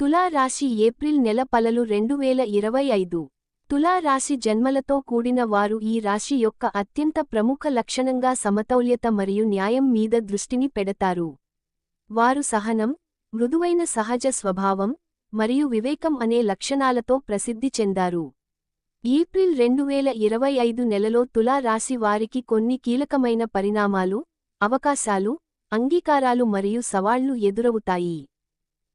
తులా రాశి ఏప్రిల్ నెల పలలు రెండు వేల ఇరవై ఐదు. తులా రాశి జన్మలతో కూడిన వారు ఈ రాశి యొక్క అత్యంత ప్రముఖ లక్షణంగా సమతౌల్యత మరియు న్యాయం మీద దృష్టిని పెడతారు. వారు సహనం మృదువైన సహజ స్వభావం మరియు వివేకం అనే లక్షణాలతో ప్రసిద్ధి చెందారు. ఏప్రిల్ రెండు వేల ఇరవై ఐదు నెలలో తులా రాశి వారికి కొన్ని కీలకమైన పరిణామాలు అవకాశాలు అంగీకారాలు మరియు సవాళ్ళు ఎదురవుతాయి.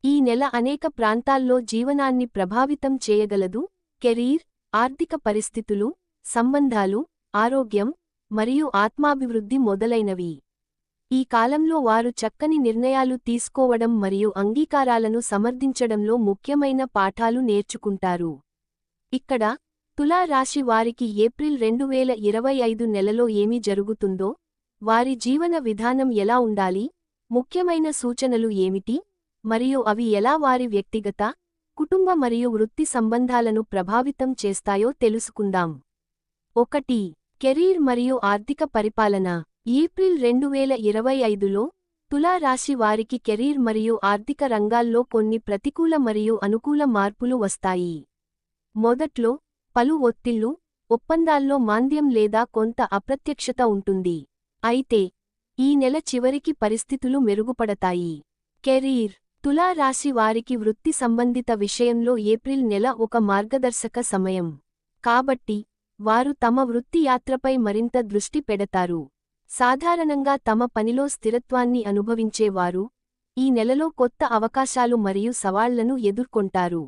ఈ నెల అనేక ప్రాంతాల్లో జీవనాన్ని ప్రభావితం చేయగలదు. కెరీర్ ఆర్థిక పరిస్థితులు సంబంధాలు ఆరోగ్యం మరియు ఆత్మాభివృద్ధి మొదలైనవి. ఈ కాలంలో వారు చక్కని నిర్ణయాలు తీసుకోవడం మరియు అంగీకారాలను సమర్థించడంలో ముఖ్యమైన పాఠాలు నేర్చుకుంటారు. ఇక్కడ తులా రాశి వారికి ఏప్రిల్ రెండు వేల ఇరవై ఐదు నెలలో ఏమి జరుగుతుందో వారి జీవన విధానం ఎలా ఉండాలి ముఖ్యమైన సూచనలు ఏమిటి? మరియు అవి ఎలా వారి వ్యక్తిగత కుటుంబ మరియు వృత్తి సంబంధాలను ప్రభావితం చేస్తాయో తెలుసుకుందాం. ఒకటి కెరీర్ మరియు ఆర్థిక పరిపాలన. ఏప్రిల్ రెండు వేల ఇరవై ఐదులో తులా రాశి వారికి కెరీర్ మరియు ఆర్థిక రంగాల్లో కొన్ని ప్రతికూల మరియు అనుకూల మార్పులు వస్తాయి. మొదట్లో పలు ఒత్తిళ్ళు ఒప్పందాల్లో మాంద్యం లేదా కొంత అప్రత్యక్షత ఉంటుంది. అయితే ఈ నెల చివరికి పరిస్థితులు మెరుగుపడతాయి. కెరీర్ తులారాశి వారికి వృత్తి సంబంధిత విషయంలో ఏప్రిల్ నెల ఒక మార్గదర్శక సమయం. కాబట్టి వారు తమ వృత్తి యాత్రపై మరింత దృష్టి పెడతారు. సాధారణంగా తమ పనిలో స్థిరత్వాన్ని అనుభవించేవారు ఈ నెలలో కొత్త అవకాశాలు మరియు సవాళ్ళను ఎదుర్కొంటారు.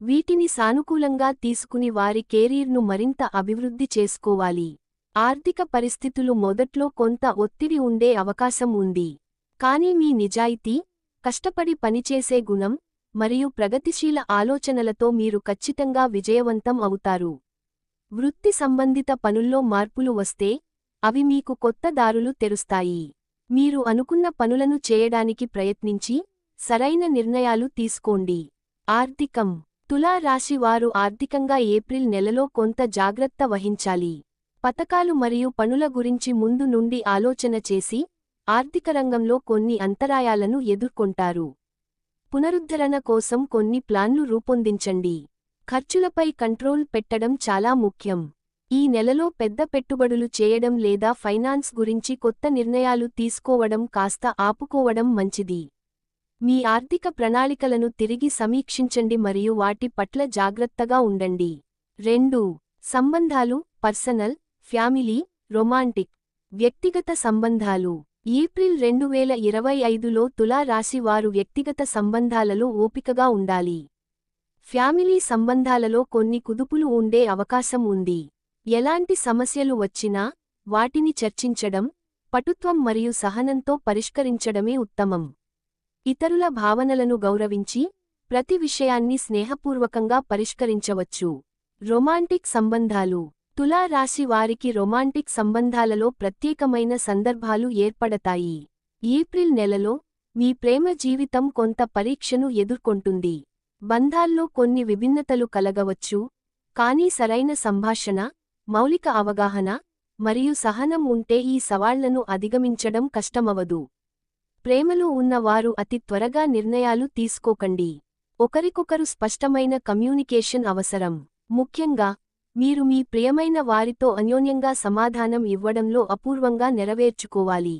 వీటిని సానుకూలంగా తీసుకుని వారి కెరీర్ను మరింత అభివృద్ధి చేసుకోవాలి. ఆర్థిక పరిస్థితులు మొదట్లో కొంత ఒత్తిడి ఉండే అవకాశం ఉంది. కానీ మీ నిజాయితీ కష్టపడి పనిచేసే గుణం మరియు ప్రగతిశీల ఆలోచనలతో మీరు ఖచ్చితంగా విజయవంతం అవుతారు. వృత్తి సంబంధిత పనుల్లో మార్పులు వస్తే అవి మీకు కొత్త దారులు తెరుస్తాయి. మీరు అనుకున్న పనులను చేయడానికి ప్రయత్నించి సరైన నిర్ణయాలు తీసుకోండి. ఆర్థికం. తులా రాశి వారు ఆర్థికంగా ఏప్రిల్ నెలలో కొంత జాగ్రత్త వహించాలి. పథకాలు మరియు పనుల గురించి ముందు నుండి ఆలోచన చేసి ఆర్థిక రంగంలో కొన్ని అంతరాయాలను ఎదుర్కొంటారు. పునరుద్ధరణ కోసం కొన్ని ప్లాన్లు రూపొందించండి. ఖర్చులపై కంట్రోల్ పెట్టడం చాలా ముఖ్యం. ఈ నెలలో పెద్ద పెట్టుబడులు చేయడం లేదా ఫైనాన్స్ గురించి కొత్త నిర్ణయాలు తీసుకోవడం కాస్త ఆపుకోవడం మంచిది. మీ ఆర్థిక ప్రణాళికలను తిరిగి సమీక్షించండి మరియు వాటి పట్ల జాగ్రత్తగా ఉండండి. రెండు సంబంధాలు పర్సనల్ ఫ్యామిలీ రొమాంటిక్ వ్యక్తిగత సంబంధాలు. ఏప్రిల్ రెండు వేల ఇరవై ఐదులో తులా రాశి వారు వ్యక్తిగత సంబంధాలలో ఓపికగా ఉండాలి. ఫ్యామిలీ సంబంధాలలో కొన్ని కుదుపులు ఉండే అవకాశం ఉంది. ఎలాంటి సమస్యలు వచ్చినా వాటిని చర్చించడం పటుత్వం మరియు సహనంతో పరిష్కరించడమే ఉత్తమం. ఇతరుల భావనలను గౌరవించి ప్రతి విషయాన్ని స్నేహపూర్వకంగా పరిష్కరించవచ్చు. రొమాంటిక్ సంబంధాలు తులారాశి వారికి రొమాంటిక్ సంబంధాలలో ప్రత్యేకమైన సందర్భాలు ఏర్పడతాయి. ఏప్రిల్ నెలలో మీ ప్రేమ జీవితం కొంత పరీక్షను ఎదుర్కొంటుంది. బంధాల్లో కొన్ని విభిన్నతలు కలగవచ్చు. కానీ సరైన సంభాషణ మౌలిక అవగాహన మరియు సహనం ఉంటే ఈ సవాళ్ళను అధిగమించడం కష్టమవదు ప్రేమలో ఉన్నవారు అతి త్వరగా నిర్ణయాలు తీసుకోకండి. ఒకరికొకరు స్పష్టమైన కమ్యూనికేషన్ అవసరం. ముఖ్యంగా మీరు మీ ప్రియమైన వారితో అన్యోన్యంగా సమాధానం ఇవ్వడంలో అపూర్వంగా నెరవేర్చుకోవాలి.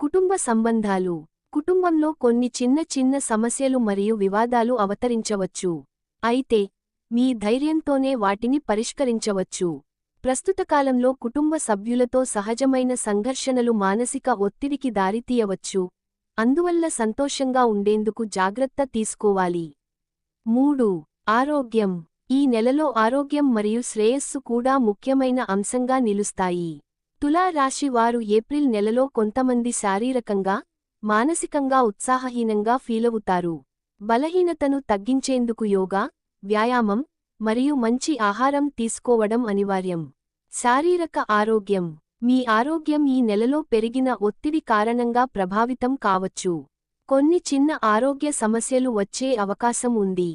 కుటుంబ సంబంధాలు. కుటుంబంలో కొన్ని చిన్న చిన్న సమస్యలు మరియు వివాదాలు అవతరించవచ్చు. అయితే మీ ధైర్యంతోనే వాటిని పరిష్కరించవచ్చు. ప్రస్తుత కాలంలో కుటుంబ సభ్యులతో సహజమైన సంఘర్షణలు మానసిక ఒత్తిడికి దారితీయవచ్చు. అందువల్ల సంతోషంగా ఉండేందుకు జాగ్రత్త తీసుకోవాలి. మూడు. ఆరోగ్యం. ఈ నెలలో ఆరోగ్యం మరియు శ్రేయస్సు కూడా ముఖ్యమైన అంశంగా నిలుస్తాయి. తులా రాశి వారు ఏప్రిల్ నెలలో కొంతమంది శారీరకంగా మానసికంగా ఉత్సాహహీనంగా ఫీలవుతారు బలహీనతను తగ్గించేందుకు యోగా వ్యాయామం మరియు మంచి ఆహారం తీసుకోవడం అనివార్యం. శారీరక ఆరోగ్యం. మీ ఆరోగ్యం ఈ నెలలో పెరిగిన ఒత్తిడి కారణంగా ప్రభావితం కావచ్చు. కొన్ని చిన్న ఆరోగ్య సమస్యలు వచ్చే అవకాశం ఉంది.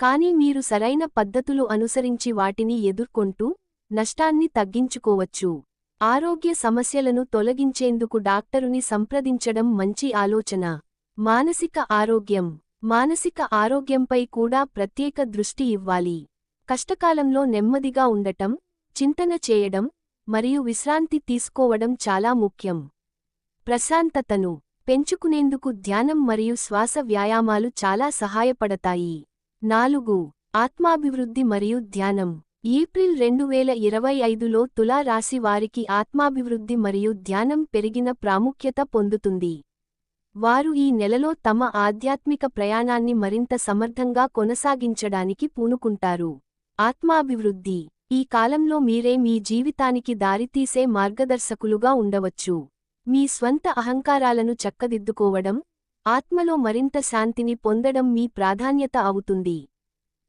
కానీ మీరు సరైన పద్ధతులు అనుసరించి వాటిని ఎదుర్కొంటూ నష్టాన్ని తగ్గించుకోవచ్చు. ఆరోగ్య సమస్యలను తొలగించేందుకు డాక్టరుని సంప్రదించడం మంచి ఆలోచన. మానసిక ఆరోగ్యం. మానసిక ఆరోగ్యంపై కూడా ప్రత్యేక దృష్టి ఇవ్వాలి. కష్టకాలంలో నెమ్మదిగా ఉండటం చింతన చేయడం మరియు విశ్రాంతి తీసుకోవడం చాలా ముఖ్యం. ప్రశాంతతను పెంచుకునేందుకు ధ్యానం మరియు శ్వాస వ్యాయామాలు చాలా సహాయపడతాయి. నాలుగు ఆత్మాభివృద్ధి మరియు ధ్యానం. ఏప్రిల్ రెండు వేల ఇరవై ఐదులో తులా రాశి వారికి ఆత్మాభివృద్ధి మరియు ధ్యానం పెరిగిన ప్రాముఖ్యత పొందుతుంది. వారు ఈ నెలలో తమ ఆధ్యాత్మిక ప్రయాణాన్ని మరింత సమర్థంగా కొనసాగించడానికి పూనుకుంటారు. ఆత్మాభివృద్ధి. ఈ కాలంలో మీరే మీ జీవితానికి దారితీసే మార్గదర్శకులుగా ఉండవచ్చు. మీ స్వంత అహంకారాలను చక్కదిద్దుకోవడం ఆత్మలో మరింత శాంతిని పొందడం మీ ప్రాధాన్యత అవుతుంది.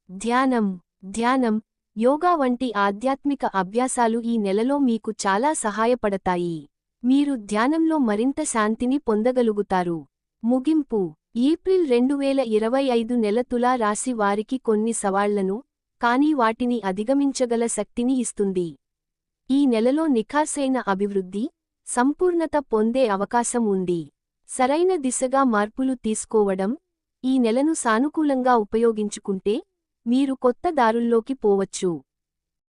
ధ్యానం ధ్యానం యోగా వంటి ఆధ్యాత్మిక అభ్యాసాలు ఈ నెలలో మీకు చాలా సహాయపడతాయి. మీరు ధ్యానంలో మరింత శాంతిని పొందగలుగుతారు. ముగింపు ఏప్రిల్ రెండు వేల ఇరవై ఐదు నెల తులా రాశి వారికి కొన్ని సవాళ్ళను కానీ వాటిని అధిగమించగల శక్తిని ఇస్తుంది. ఈ నెలలో నిఖార్సైన అభివృద్ధి సంపూర్ణత పొందే అవకాశం ఉంది. సరైన దిశగా మార్పులు తీసుకోవడం ఈ నెలను సానుకూలంగా ఉపయోగించుకుంటే మీరు కొత్త దారుల్లోకి పోవచ్చు.